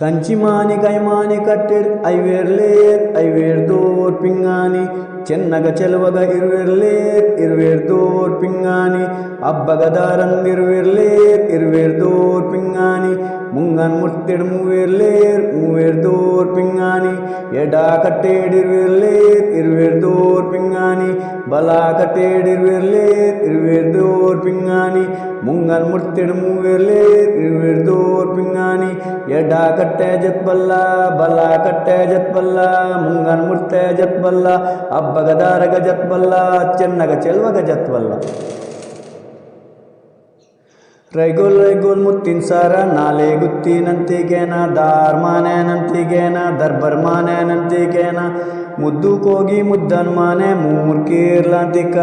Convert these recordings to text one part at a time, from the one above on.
ಕಂಚಿಮಾನಿ ಕೈಮಾನಿ ಕಟ್ಟಿಡ್ ಐವೇರ್ಲೇರ್ ಐವೇರ್ದೋರ್ ಪಿಂಗಾನಿ ಚೆನ್ನಗ ಚೆಲುವಗ ಇರುವೆರ್ಲೇರ್ ಇರುವೆರ್ದೋರ್ ಪಿಂಗಾನಿ ಅಬ್ಬಗದಾರನ್ ಇರುವೆರ್ಲೇರ್ ಇರುವೆರ್ದೋರ್ ಪಿಂಗಾನಿ முங்கன் முத்திடும் மூவேர்லேர் மூவேர் Thor பிங்காணி எடா கட்டேடிர்வேர்லேர் இருவேர் Thor பிங்காணி பலா கட்டேடிர்வேர்லேர் இருவேர் Thor பிங்காணி முங்கன் முத்திடும் மூவேர்லேர் இருவேர் Thor பிங்காணி எடா கட்டே ஜத் பல்லா பலா கட்டே ஜத் பல்லா முங்கன் முர்த்தே ஜத் பல்லா அப்பகதாரக ஜத் பல்லா சென்னக செல்வக ஜத் பல்லா ರೈಗೋಲ್ ರೈಗೋಲ್ ಮುತ್ತಿನ ಸಾರ, ನಾಲೆ ಗುತ್ತಿನಂತಿಗೇನ ಮಾನೆ ನಂತಿಗೇನ ಮುದ್ದು ಕೋಗಿ ಮುದ್ದನ್ ಮಾನೆ ಮೂರ್ ಕೀರ್ಲಾಂತಿಕ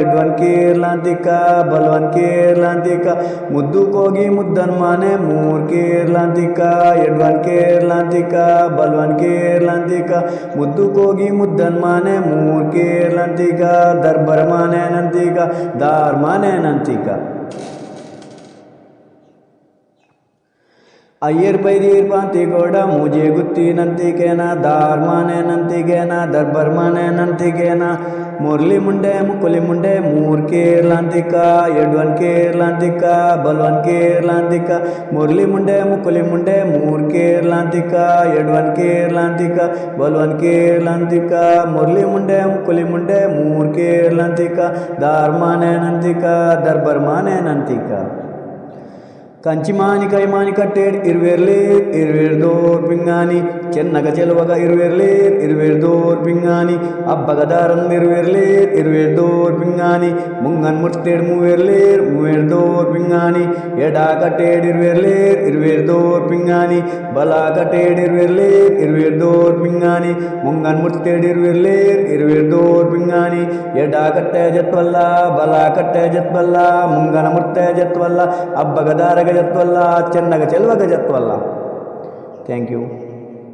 ಎಡ್ವನ್ ಕೀರ್ಲಾಂತಿಕ ಬಲ್ವನ್ ಕೀರ್ಲಾಂತಿಕ ಮುದ್ದು ಕೋಗಿ ಮುದ್ದನ್ ಮಾನೆ ಮೂರ್ ಕೀರ್ಲಾಂತಿಕ ಎಡ್ವನ್ ಕೀರ್ಲಾಂತಿಕ ಬಲ್ವನ್ ಕೀರ್ಲಾಂತಿಕ ಮುದ್ದು ಕೋಗಿ ಮುದ್ದನ್ ಮಾನೆ ಮೂರ್ ಕೀರ್ಲಾಂತಿಕ ದರ್ಬರ್ ಮಾನೇನಂತಿಕ ಅಯ್ಯರ್ ಪೈದೀರ್ ಗೋಡ ಮೂಜೆ ಗುತ್ತಿ ನಂತಿಗೇನ ದಾರ್ಮಾನೆ ನಂತಿಗೇನ ದರ್ಬರ್ಮಾನೆ ನಂತಿಗೇನ ಮುರ್ಲಿ ಮುಂಡೆ, ಮುಕುಲಿ ಮುಂಡೆ, ಮೂರ್ ಕೇರ್ಲಾಂತಿಕ ಎಡ್ವನ್ ಕೇರ್ಲಾಂತಿಕ ಬಲ್ವನ್ ಕೇರ್ಲಾಂತಿಕ ಮುರ್ಲಿ ಮುಂಡೆ, ಮುಕುಲಿ ಮುಂಡೆ, ಮೂರ್ ಕೇರ್ಲಾಂತಿಕ ಎಡ್ವನ್ ಕೇರ್ಲಾಂತಿಕ ಬಲ್ವನ್ ಕೇರ್ಲಾಂತಿಕ ಮುರ್ಲಿ ಮುಂಡೆ, ಮುಕುಲಿ ಮುಂಡೆ, ಮೂರ್ ಕೇರ್ಲಾಂತಿಕ ದಾರ್ಮಾನೆ ನಂತಿಕ ದರ್ಬರ್ಮಾನೆ ನಂತಿಕ కంచిమాని కైమాని కట్టేడు ఇరువేర్లేర్ ఇరువేర్దోర్ పింగాని. చెన్నగ చెలువగ ఇరువేర్లేర్ ఇరువేర్దోర్ పింగాని. అబ్బగదారం ఇరువేర్లేర్ ఇరువేర్దోర్ పింగాని. ముంగన్ ముట్టేడు మూవేర్లేర్ మూవేర్దోర్ పింగాని ఎడా కట్టేడు ఇరువేర్లేర్ ఇరువేర్దోర్ పింగాని బలా కట్టేడు ఇరువేర్లేర్ ఇరువేర్దోర్ పింగాని ముంగన్ ముట్టేడు ఇరువేర్లేర్ ఇరువేర్దోర్ పింగాని ఎడా కట్టే జత్వల్ల బలా కట్టే జత్వల్ల ముంగన ముట్టే జత్వల్ల అబ్బగదారగ జత్వల్ల చెన్నగ చెల్వగ జత్వల్ల థ్యాంక్ యూ